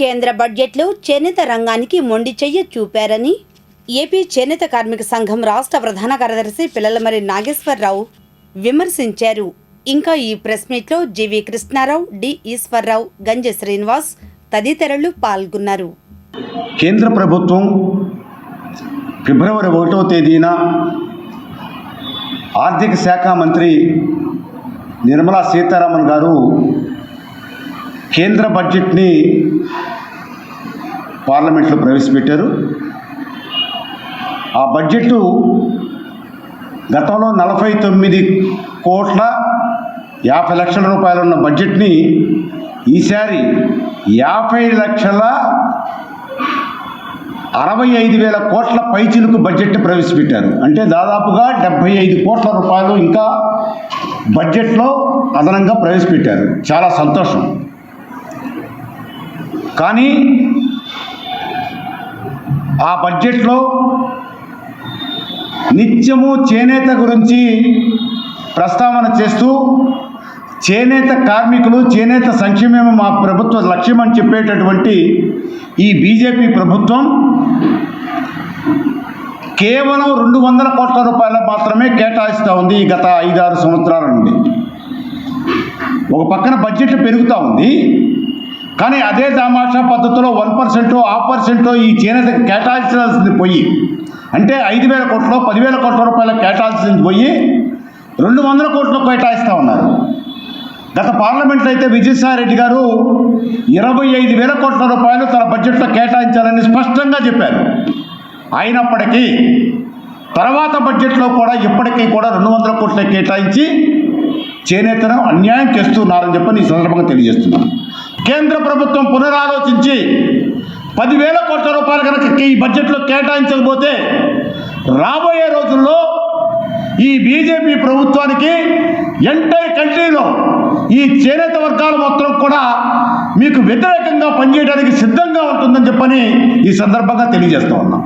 కేంద్ర బడ్జెట్లో చేనేత రంగానికి మొండి చెయ్య చూపారని ఏపీ చేనేత కార్మిక సంఘం రాష్ట్ర ప్రధాన కార్యదర్శి పిల్లలమరి నాగేశ్వరరావు విమర్శించారు. ఇంకా ఈ ప్రెస్ మీట్లో G V Krishnarao D Eshwarrao Ganje Srinivas తదితరులు పాల్గొన్నారు. కేంద్ర ప్రభుత్వం ఫిబ్రవరి ఒకటో తేదీన ఆర్థిక శాఖ మంత్రి నిర్మలా సీతారామన్ గారు కేంద్ర బడ్జెట్ని పార్లమెంట్లో ప్రవేశపెట్టారు. ఆ బడ్జెట్ గతంలో నలభై తొమ్మిది కోట్ల యాభై లక్షల రూపాయలు ఉన్న బడ్జెట్ని ఈసారి యాభై లక్షల అరవై ఐదు వేల కోట్ల పైచిలకు బడ్జెట్ ప్రవేశపెట్టారు. అంటే దాదాపుగా డెబ్బై ఐదు కోట్ల రూపాయలు ఇంకా బడ్జెట్లో అదనంగా ప్రవేశపెట్టారు. చాలా సంతోషం. కానీ ఆ బడ్జెట్లో నిత్యము చేనేత గురించి ప్రస్తావన చేస్తూ చేనేత కార్మికులు చేనేత సంక్షేమం మా ప్రభుత్వ లక్ష్యం అని చెప్పేటటువంటి ఈ బీజేపీ ప్రభుత్వం కేవలం రెండు వందల కోట్ల రూపాయలు మాత్రమే కేటాయిస్తూ ఉంది ఈ గత ఐదారు సంవత్సరాల నుండి. ఒక పక్కన బడ్జెట్ పెరుగుతూ ఉంది. కానీ అదే తమాషా పద్ధతిలో వన్ పర్సెంట్ హాఫ్ పర్సెంట్ ఈ చేనేత కేటాయించాల్సింది పోయి అంటే ఐదు వేల కోట్లు పదివేల కోట్ల రూపాయలు కేటాయించింది పోయి రెండు వందల కోట్లు కేటాయిస్తూ ఉన్నారు. గత పార్లమెంట్లో అయితే విజయసాయిరెడ్డి గారు ఇరవై ఐదు వేల కోట్ల రూపాయలు తన బడ్జెట్లో కేటాయించాలని స్పష్టంగా చెప్పారు. అయినప్పటికీ తర్వాత బడ్జెట్లో కూడా ఇప్పటికీ కూడా రెండు వందల కోట్లు కేటాయించి చేనేతను అన్యాయం చేస్తున్నారని చెప్పని ఈ సందర్భంగా తెలియజేస్తున్నాను. కేంద్ర ప్రభుత్వం పునరాలోచించి పదివేల కోట్ల రూపాయలు కనుక ఈ బడ్జెట్లో కేటాయించకపోతే రాబోయే రోజుల్లో ఈ బీజేపీ ప్రభుత్వానికి ఎంటైర్ కంట్రీలో ఈ చేనేత వర్గాలు మొత్తం కూడా మీకు వ్యతిరేకంగా పనిచేయడానికి సిద్ధంగా ఉంటుందని చెప్పని ఈ సందర్భంగా తెలియజేస్తూ ఉన్నాం.